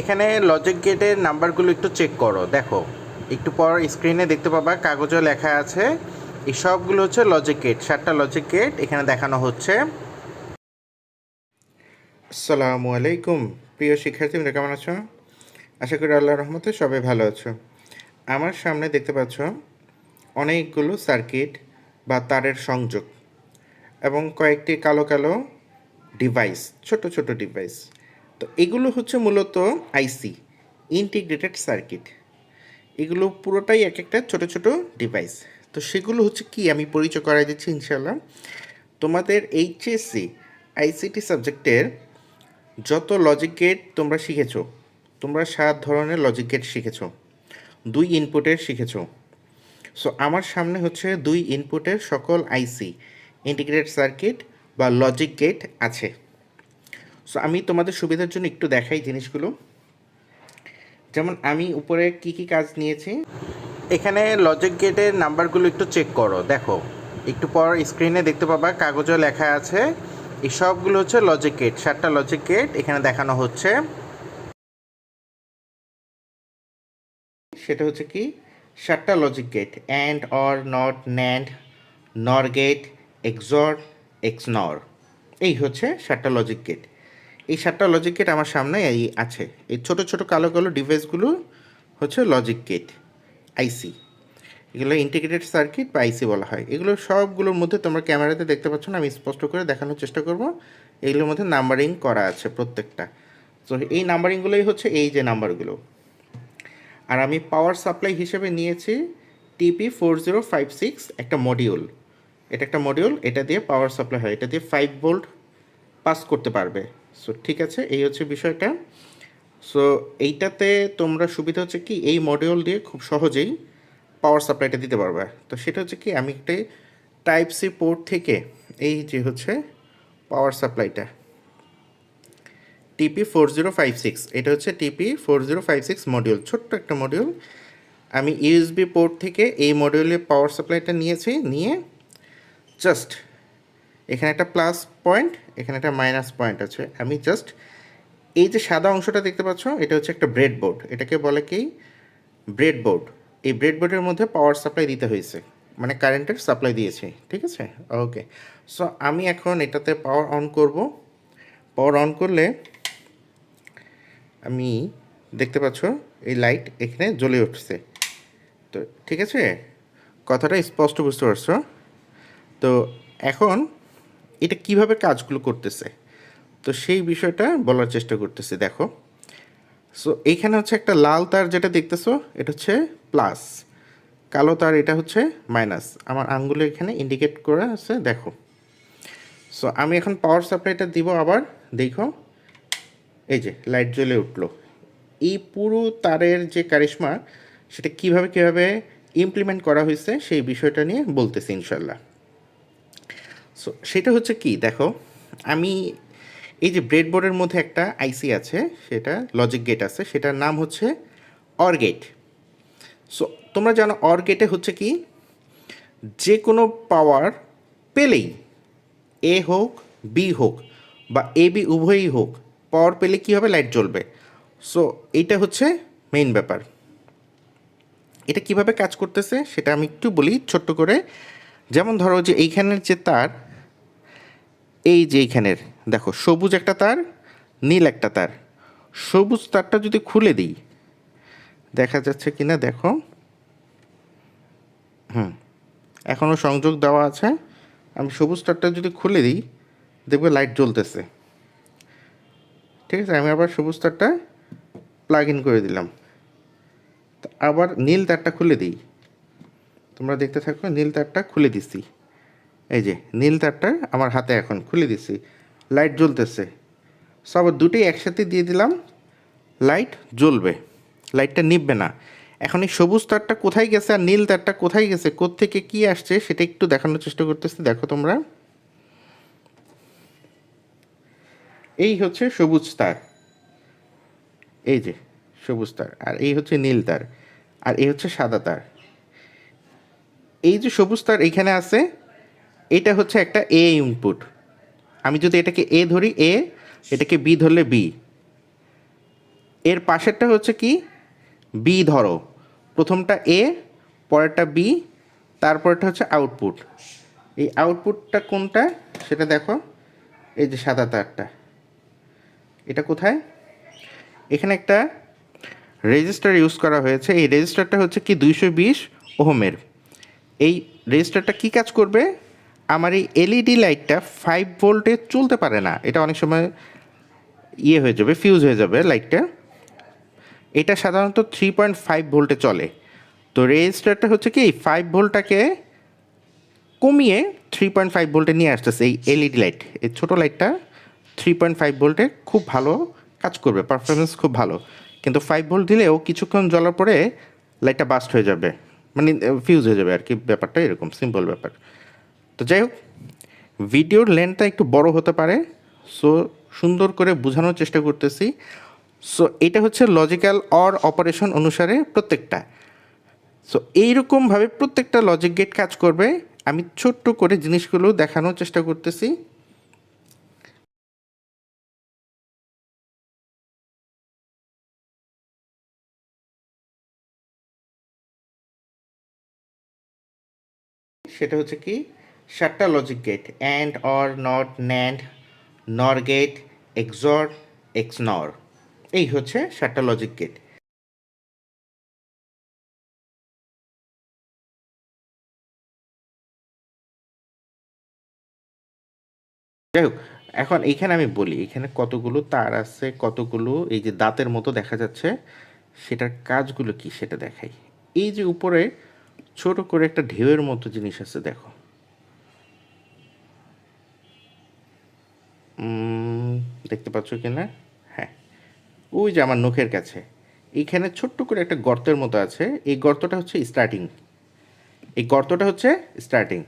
এখানে লজিক গেটের নাম্বারগুলো একটু চেক করো, দেখো। একটু পর স্ক্রিনে দেখতে পাবা, কাগজে লেখা আছে, এই সবগুলো হচ্ছে লজিক গেট সাতটা লজিক গেট এখানে দেখানো হচ্ছে। আসসালামু আলাইকুম, প্রিয় শিক্ষার্থীরা কেমন আছো? আশা করি আল্লাহ রহমতে সবাই ভালো আছো। আমার সামনে দেখতে পাচ্ছ অনেকগুলো সার্কিট বা তারের সংযোগ এবং কয়েকটি কালো কালো ডিভাইস ছোট ছোট ডিভাইস তো এগুলো হচ্ছে মূলত আইসি ইন্টিগ্রেটেড সার্কিট এগুলো পুরোটাই এক একটা ছোট ছোট ডিভাইস তো সেগুলো হচ্ছে কি? আমি পরিচয় করাই দিচ্ছি ইনশাল্লাহ তোমাদের এইচএসসি আইসিটি সাবজেক্টের যত লজিক গেট তোমরা শিখেছো, তোমরা সাত ধরনের লজিক গেট শিখেছো, দুই ইনপুটের শিখেছো। সো আমার সামনে হচ্ছে দুই ইনপুটের সকল আইসি ইন্টিগ্রেটেড সার্কিট বা লজিক গেট আছে। সো আমি তোমাদের সুবিধার জন্য একটু দেখাই জিনিসগুলো। যেমন আমি উপরে কি কি কাজ নিয়েছি। এখানে লজিক গেটের নাম্বারগুলো একটু চেক করো, দেখো। একটু পর স্ক্রিনে দেখতে পাবা কাগজে লেখা আছে। এই সবগুলো হচ্ছে লজিক গেট সাতটা লজিক গেট এখানে দেখানো হচ্ছে। সেটা হচ্ছে কি? সাতটা logic gate AND OR NOT NAND NOR gate XOR X NOR এই হচ্ছে সাতটা লজিক গেট এই সাতটা লজিক গেট আমার সামনে এই আছে। এই ছোট ছোট কালো কালো ডিভাইসগুলো হচ্ছে লজিক গেট আইসি এগুলো ইন্টিগ্রেটেড সার্কিট বা আইসি বলা হয়। এগুলো সবগুলোর মধ্যে তোমরা ক্যামেরাতে দেখতে পাচ্ছ না, আমি স্পষ্ট করে দেখানোর চেষ্টা করব। এগুলোর মধ্যে নাম্বারিং করা আছে প্রত্যেকটা। তো এই নাম্বারিংগুলোই হচ্ছে এই যে নাম্বারগুলো আর আমি পাওয়ার সাপ্লাই হিসেবে নিয়েছি TP four zero five six একটা মডিউল এটা একটা মডিউল এটা দিয়ে পাওয়ার সাপ্লাই হয়। এটা দিয়ে ফাইভ ভোল্ট পাস করতে পারবে। সো ঠিক আছে, এই হচ্ছে বিষয়টা। সো এইটাতে তোমরা সুবিধা হচ্ছে কি, এই মডিউল দিয়ে খুব সহজেই পাওয়ার সাপ্লাইটা দিতে পারবে। তো সেটা হচ্ছে কি, আমি একটা টাইপ সি পোর্ট থেকে এই যে হচ্ছে power সাপ্লাইটা TP four zero five six এটা হচ্ছে TP four zero five six module ছোট্ট একটা মডিউল আমি ইউএসবি পোর্ট থেকে এই মডিউলের পাওয়ার সাপ্লাইটা নিয়েছি, নিয়ে জাস্ট এখানে একটা প্লাস পয়েন্ট এখানে একটা মাইনাস পয়েন্ট আছে। আমি জাস্ট এই যে সাদা অংশটা দেখতে পাচ্ছ, এটা হচ্ছে একটা ব্রেড বোর্ড এটাকে বলে কি? ব্রেড বোর্ড এই ব্রেড বোর্ডের মধ্যে পাওয়ার সাপ্লাই দিতে হয়েছে। মানে কারেন্টের সাপ্লাই দিয়েছে। ঠিক আছে? ওকে সো আমি এখন এটাতে পাওয়ার অন করব। পাওয়ার অন করলে আমি দেখতে পাচ্ছ, এই লাইট এখানে জ্বলে উঠছে। তো, ঠিক আছে? কথাটা স্পষ্ট বুঝতে পারছ? তো, এখন এটা কীভাবে কাজগুলো করতেছে? তো সেই বিষয়টা বলার চেষ্টা করতেছি, দেখো। সো এইখানে হচ্ছে একটা লাল তার যেটা দেখতেছো, এটা হচ্ছে প্লাস কালো তার এটা হচ্ছে মাইনাস আমার আঙ্গুলে এখানে ইন্ডিকেট করা আছে, দেখো। সো আমি এখন পাওয়ার সাপ্লাইটা দিব আবার, দেখো। এই যে লাইট জ্বলে উঠল। এই পুরো তারের যে কারিশমা, সেটা কীভাবে কীভাবে ইমপ্লিমেন্ট করা হয়েছে, সেই বিষয়টা নিয়ে বলতেছি ইনশাল্লাহ সো সেটা হচ্ছে কি? দেখো, আমি এই যে ব্রেডবোর্ডের মধ্যে একটা আইসি আছে, সেটা লজিক গেট আছে, সেটার নাম হচ্ছে অর গেট সো তোমরা জানো অর গেটে হচ্ছে কি? যে কোনো পাওয়ার পেলেই এ হোক বি হোক বা এ বি উভয়ই হোক পাওয়ার পেলে কী হবে? লাইট জ্বলবে। সো এইটা হচ্ছে মেইন ব্যাপার। এটা কীভাবে কাজ করতেছে? সেটা আমি একটু বলি, ছোট্ট করে। যেমন ধরো যে এইখানের যে তার এই যে এইখানের দেখো, সবুজ একটা তার, নীল একটা তার। সবুজ তারটা যদি খুলে দিই, দেখা যাচ্ছে কি না দেখো। হুম, এখনও সংযোগ দেওয়া আছে। আমি সবুজ তারটা যদি খুলে দিই, দেখবে লাইট জ্বলতেছে। ঠিক আছে, আমি আবার সবুজ তারটা প্লাগ ইন করে দিলাম। আবার নীল তারটা খুলে দিই। তোমরা দেখতে থাকো, নীল তারটা খুলে দিছি। এই যে, নীল তারটা আমার হাতে এখন খুলে দিছি। লাইট জ্বলতেছে। সব দুটোই একসাথে দিয়ে দিলাম। লাইট জ্বলবে। লাইটটা নিববে না। এখন এই সবুজ তারটা কোথায় গেছে আর নীল তারটা কোথায় গেছে, কোত্থেকে কি আসছে সেটা একটু দেখানোর চেষ্টা করতেছি। দেখো তোমরা। এই হচ্ছে সবুজ তার। এই যে, সবুজ তার। আর এই হচ্ছে নীল তার। আর এই হচ্ছে সাদা তার। এই যে সবুজ তার এইখানে আছে এটা হচ্ছে একটা এ ইনপুট আমি যদি এটাকে এ ধরি এ এটাকে বি ধরলে বি এর পাশেরটা হচ্ছে কি? বি ধরো। প্রথমটা এ পরেরটা বি তারপরটা হচ্ছে আউটপুট এই আউটপুটটা কোনটা? সেটা দেখো। এই যে সাদা তারটা। এটা কোথায়? এখানে একটা রেজিস্টার ইউজ করা হয়েছে। এই রেজিস্টারটা হচ্ছে কি? দুইশো বিশ ওহমের। এই রেজিস্টারটা কী কাজ করবে? আমার এই এলইডি লাইটটা ফাইভ ভোল্টে চলতে পারে না। এটা অনেক সময় ইয়ে হয়ে যাবে ফিউজ হয়ে যাবে লাইটটা এটা সাধারণত থ্রি পয়েন্ট ফাইভ ভোল্টে চলে। তো রেজিস্টারটা হচ্ছে কি ফাইভ ভোল্টটাকে কমিয়ে থ্রি পয়েন্ট ফাইভ ভোল্টে নিয়ে আসতেছে এই এলইডি লাইট এই ছোটো লাইটটা থ্রি পয়েন্ট ফাইভ ভোল্টে খুব ভালো কাজ করবে পারফরমেন্স খুব ভালো। কিন্তু ফাইভ ভোল্ট দিলেও কিছুক্ষণ জ্বলার পরে লাইটটা বাস্ট হয়ে যাবে। মানে ফিউজ হয়ে যাবে আর কি, ব্যাপারটা এরকম সিম্পল ব্যাপার। তো যাই হোক, ভিডিওর লেন্থটা একটু বড় হতে পারে সো সুন্দর করে বোঝানোর চেষ্টা করতেছি। সো এটা হচ্ছে লজিক্যাল অর অপারেশন অনুসারে প্রত্যেকটা। সো এইরকমভাবে প্রত্যেকটা লজিক গেট কাজ করবে। আমি ছোট্ট করে জিনিসগুলো দেখানোর চেষ্টা করতেছি। সেটা হচ্ছে কি? সাতটা logic gate and or not nand nor gate xor X nor এই হচ্ছে সাতটা লজিক গেট যাই হোক, এখন এইখানে আমি বলি, এখানে কতগুলো তার আছে, কতগুলো এই যে দাঁতের মতো দেখা যাচ্ছে, সেটার কাজগুলো কি সেটা দেখাই। এই যে উপরে ছোট করে একটা ঢেউয়ের মতো জিনিস আছে, দেখো। দেখতে পাচ্ছ কি না হ্যাঁ। ওই যে আমার নখের কাছে। এইখানে ছোট্ট করে একটা গর্তের মতো আছে। এই গর্তটা হচ্ছে স্টার্টিং এই গর্তটা হচ্ছে স্টার্টিং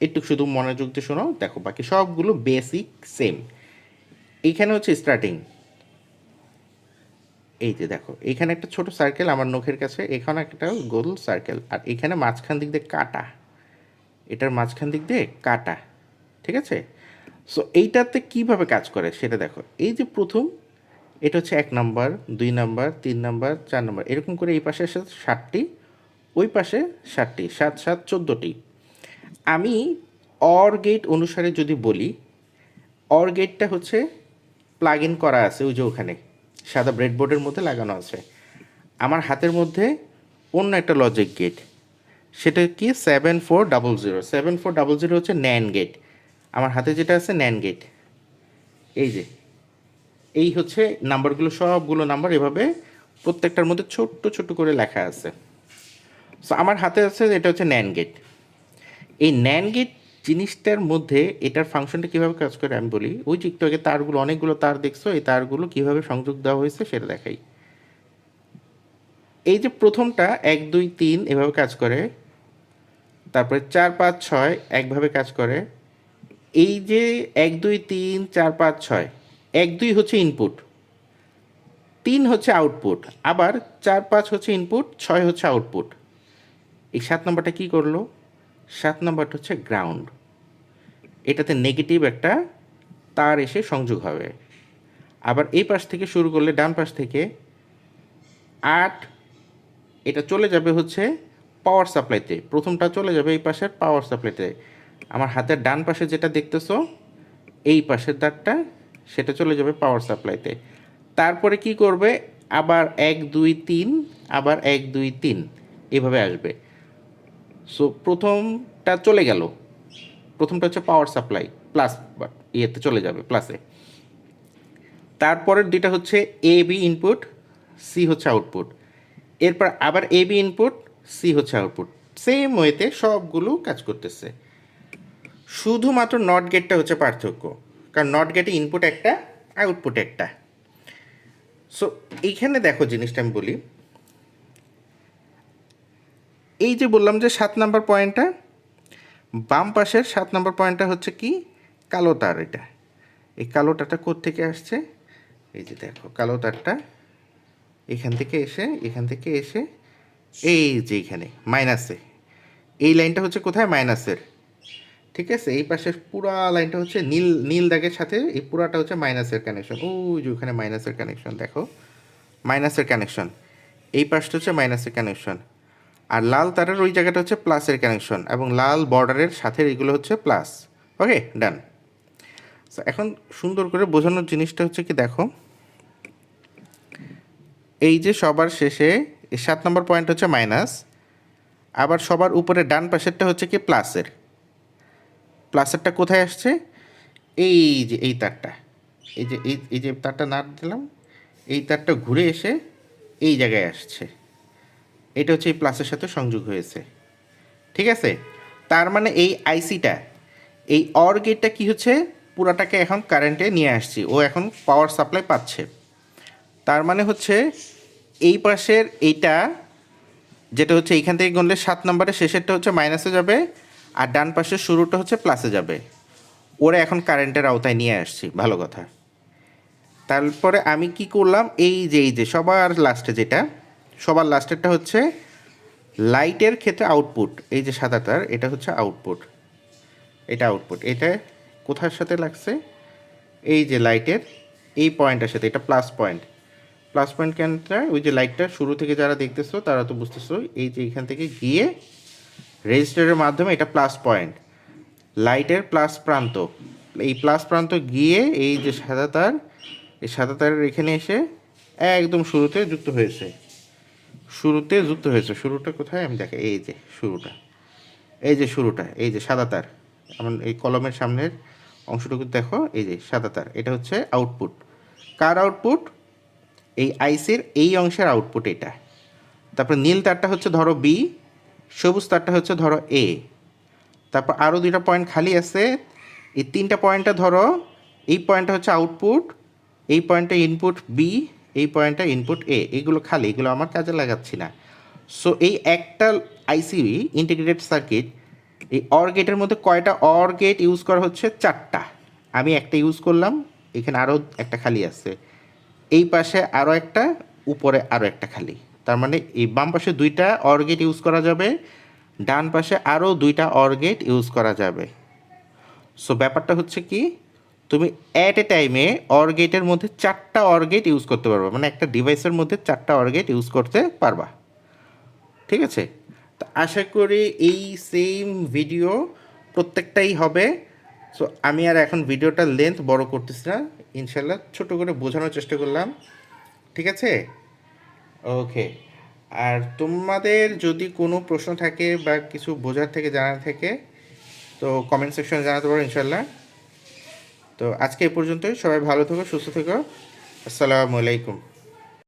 একটু শুধু মনোযোগ দিয়ে শোনো দেখো, বাকি সবগুলো বেসিক সেম এইখানে হচ্ছে স্টার্টিং এই যে দেখো এখানে একটা ছোট সার্কেল আমার নখের কাছে, এখানে একটা গোল সার্কেল আর এখানে মাঝখান দিক দিয়ে কাটা। এটার মাঝখান দিক দিয়ে কাটা। ঠিক আছে? সো এইটাতে কীভাবে কাজ করে সেটা দেখো। এই যে প্রথম, এটা হচ্ছে এক নাম্বার, দুই নাম্বার, তিন নাম্বার, চার নাম্বার, এরকম করে এই পাশে ষাটটি, ওই পাশে ষাটটি, সাত সাত, চোদ্দোটি। আমি অর গেট অনুসারে যদি বলি অর গেটটা হচ্ছে প্লাগ ইন করা আছে ওই যে ওখানে, সাদা ব্রেডবোর্ডের মধ্যে লাগানো আছে। আমার হাতের মধ্যে অন্য একটা লজিক গেট সেটা কি? Seven four double zero seven four double zero হচ্ছে ন্যান গেট আমার হাতে যেটা আছে ন্যান গেট এই যে, এই হচ্ছে নাম্বারগুলো, সবগুলো নাম্বার এভাবে প্রত্যেকটার মধ্যে ছোট্ট ছোট্ট করে লেখা আছে। সো আমার হাতে আছে এটা হচ্ছে ন্যান গেট এই ন্যান গেট জিনিসটার মধ্যে এটার ফাংশনটা কীভাবে কাজ করে আমি বলি, ওই যে একটু আগে তারগুলো, অনেকগুলো তার দেখছ, এই তারগুলো কীভাবে সংযোগ দেওয়া হয়েছে সেটা দেখাই। এই যে প্রথমটা, এক, দুই, তিন এভাবে কাজ করে, তারপরে চার, পাঁচ, ছয় একভাবে কাজ করে এই যে এক, দুই, তিন, চার, পাঁচ, ছয়, এক, দুই হচ্ছে ইনপুট তিন হচ্ছে আউটপুট আবার চার, পাঁচ হচ্ছে ইনপুট ছয় হচ্ছে আউটপুট এই সাত নম্বরটা কী করল? সাত নম্বরটা হচ্ছে গ্রাউন্ড এটাতে নেগেটিভ একটা তার এসে সংযোগ হবে। আবার এই পাশ থেকে শুরু করলে ডান পাশ থেকে আট, এটা চলে যাবে হচ্ছে পাওয়ার সাপ্লাইতে প্রথমটা চলে যাবে এই পাশের পাওয়ার সাপ্লাইতে আমার হাতের ডান পাশে যেটা দেখতেছো, এই পাশের দাগটা, সেটা চলে যাবে পাওয়ার সাপ্লাইতে তারপরে কি করবে? আবার এক, দুই, তিন, আবার এক, দুই, তিন, এভাবে আসবে। সো প্রথমটা চলে গেল। প্রথমটা হচ্ছে পাওয়ার সাপ্লাই প্লাস ইয়েতে চলে যাবে প্লাসে তারপরের দুইটা হচ্ছে এ বি ইনপুট সি হচ্ছে আউটপুট এরপর আবার এ বি ইনপুট সি হচ্ছে আউটপুট সেম ওয়েতে সবগুলো কাজ করতেছে। শুধুমাত্র নট গেটটা হচ্ছে পার্থক্য। কারণ নট গেটে ইনপুট একটা আউটপুট একটা। সো এইখানে দেখো জিনিসটা আমি বলি। এই যে বললাম যে সাত নাম্বার পয়েন্টটা, বাম পাশের সাত নাম্বার পয়েন্টটা হচ্ছে কি? কালো তার এটা। এই কালো তারটা থেকে আসছে? এই যে দেখো, কালো তারটা এখান থেকে এসে, এখান থেকে এসে, এই যে এখানে মাইনাসে এই লাইনটা হচ্ছে কোথায়? মাইনাসের ঠিক আছে? এই পাশের পুরা লাইনটা হচ্ছে নীল নীল দাগের সাথে এই পুরাটা হচ্ছে মাইনাসের কানেকশন ওই যে ওখানে মাইনাসের কানেকশন দেখো। মাইনাসের কানেকশন এই পাশটা হচ্ছে মাইনাসের কানেকশন আর লাল তারের ওই জায়গাটা হচ্ছে প্লাসের কানেকশন এবং লাল বর্ডারের সাথে এগুলো হচ্ছে প্লাস ওকে ডান এখন সুন্দর করে বোঝানোর জিনিসটা হচ্ছে কি, দেখো। এই যে সবার শেষে সাত নম্বর পয়েন্ট হচ্ছে মাইনাস আবার সবার উপরে ডান পাশেরটা হচ্ছে কি প্লাসের প্লাসেরটা কোথায় আসছে? এই যে, এই তারটা। এই যে, এই এই যে তারটা নাট দিলাম, এই তারটা ঘুরে এসে এই জায়গায় আসছে। এটা হচ্ছে এই প্লাসের সাথে সংযোগ হয়েছে। ঠিক আছে? তার মানে এই আইসিটা, এই অর গেটটা কী হচ্ছে? পুরাটাকে এখন কারেন্টে নিয়ে আসছি। ও এখন পাওয়ার সাপ্লাই পাচ্ছে। তার মানে হচ্ছে এই পাশের এইটা, যেটা হচ্ছে এইখান থেকে গুনলে সাত নম্বরের শেষেরটা হচ্ছে মাইনাসে যাবে। আর ডান পাশের শুরুটা হচ্ছে প্লাসে যাবে। ওরা এখন কারেন্টের আওতায় নিয়ে আসছি, ভালো কথা। তারপরে আমি কি করলাম? এই যে এই যে, সবার লাস্টে যেটা, সবার লাস্টেরটা হচ্ছে লাইটের ক্ষেত্রে আউটপুট এই যে সাদা তার এটা হচ্ছে আউটপুট এটা আউটপুট এটা কোথার সাথে লাগছে? এই যে লাইটের এই পয়েন্টের সাথে, এটা প্লাস পয়েন্ট প্লাস পয়েন্ট কেনটা? ওই যে লাইটটা শুরু থেকে যারা দেখতেছো, তারা তো বুঝতেছো, এই যে এখান থেকে গিয়ে রেজিস্টারের মাধ্যমে এটা প্লাস পয়েন্ট লাইটের প্লাস প্রান্ত। এই প্লাস প্রান্ত গিয়ে এই যে সাদা তার এই সাদা তারের এখানে এসে একদম শুরুতে যুক্ত হয়েছে। শুরুতে যুক্ত হয়েছে। শুরুটা কোথায়? আমি দেখে, এই যে শুরুটা। এই যে শুরুটা, এই যে সাদা তার আমার এই কলমের সামনের অংশটুকু দেখো, এই যে সাদা তার এটা হচ্ছে আউটপুট কার আউটপুট এই আইসির এই অংশের আউটপুট এটা। তারপরে নীল তারটা হচ্ছে ধরো বি সবুজ তারটা হচ্ছে ধরো এ তারপর আরও দুইটা পয়েন্ট খালি আছে। এই তিনটা পয়েন্টটা ধরো, এই পয়েন্টটা হচ্ছে আউটপুট এই পয়েন্টটা ইনপুট বি এই পয়েন্টটা ইনপুট এ এগুলো খালি, এগুলো আমার কাজে লাগাচ্ছি না। সো এই একটা আইসি ইন্টিগ্রেটেড সার্কিট এই অর গেটের মধ্যে কয়টা অর গেট ইউজ করা হচ্ছে? চারটা। আমি একটা ইউজ করলাম, এখানে আরও একটা খালি আছে। এই পাশে আরও একটা, উপরে আরও একটা খালি। তার মানে এই বাম পাশে দুইটা অর গেট ইউজ করা যাবে, ডান পাশে আরও দুইটা অর গেট ইউজ করা যাবে। সো ব্যাপারটা হচ্ছে কি, তুমি অ্যাট এ টাইমে অর গেটের মধ্যে চারটা অর গেট ইউজ করতে পারবা। মানে একটা ডিভাইসের মধ্যে চারটা অর গেট ইউজ করতে পারবা। ঠিক আছে? তো আশা করি এই সেম ভিডিও প্রত্যেকটাই হবে। সো আমি আর এখন ভিডিওটার লেন্থ বড় করতেছি না। ইনশাল্লাহ ছোটো করে বোঝানোর চেষ্টা করলাম। ঠিক আছে? ওকে আর তোমাদের যদি কোনো প্রশ্ন থাকে বা কিছু বোঝার থেকে, জানার থেকে, তো কমেন্ট সেকশনে জানাতে পারো ইনশাল্লাহ তো আজকে এই পর্যন্তই। সবাই ভালো থেকো, সুস্থ থেকো। আসসালামু আলাইকুম।